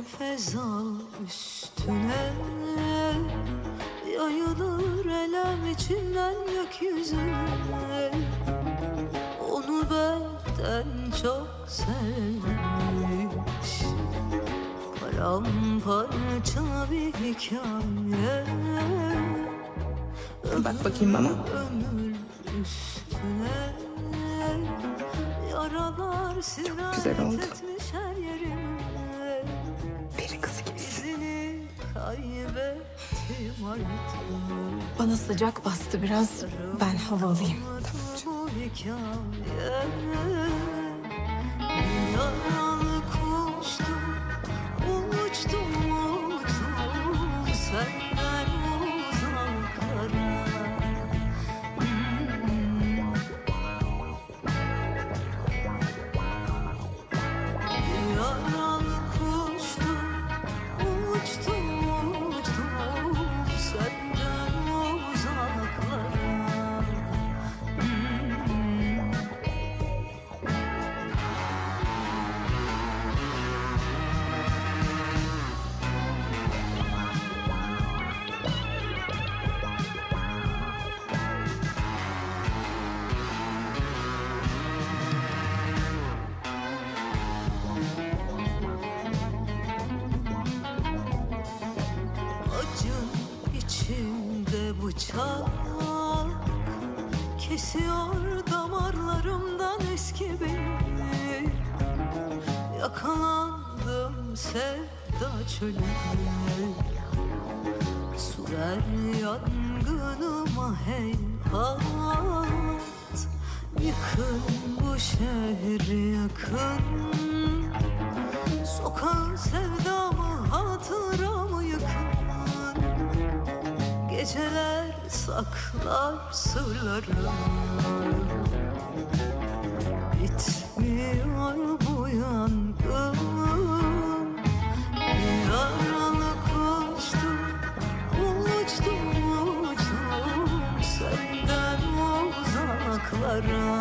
al üstüne Yayılır elem içinden gökyüzüne Onu benden çok sevmiş Paramparça bir hikaye Bak bakayım bana. Yaralar güzel oldu. Bana sıcak bastı biraz. Ben hava alayım. Bu hikaye bıçak Kesiyor damarlarımdan eski beni Yakalandım sevda çölüne Sürer yangınıma heyhat Yıkın bu şehri yakın. Sokağın sevdamı hatıramı yıkın. Geceler saklar sırları. Bitmiyor bu yangın. Yaralı kuştum Uçtum uçtum. Senden uzaklara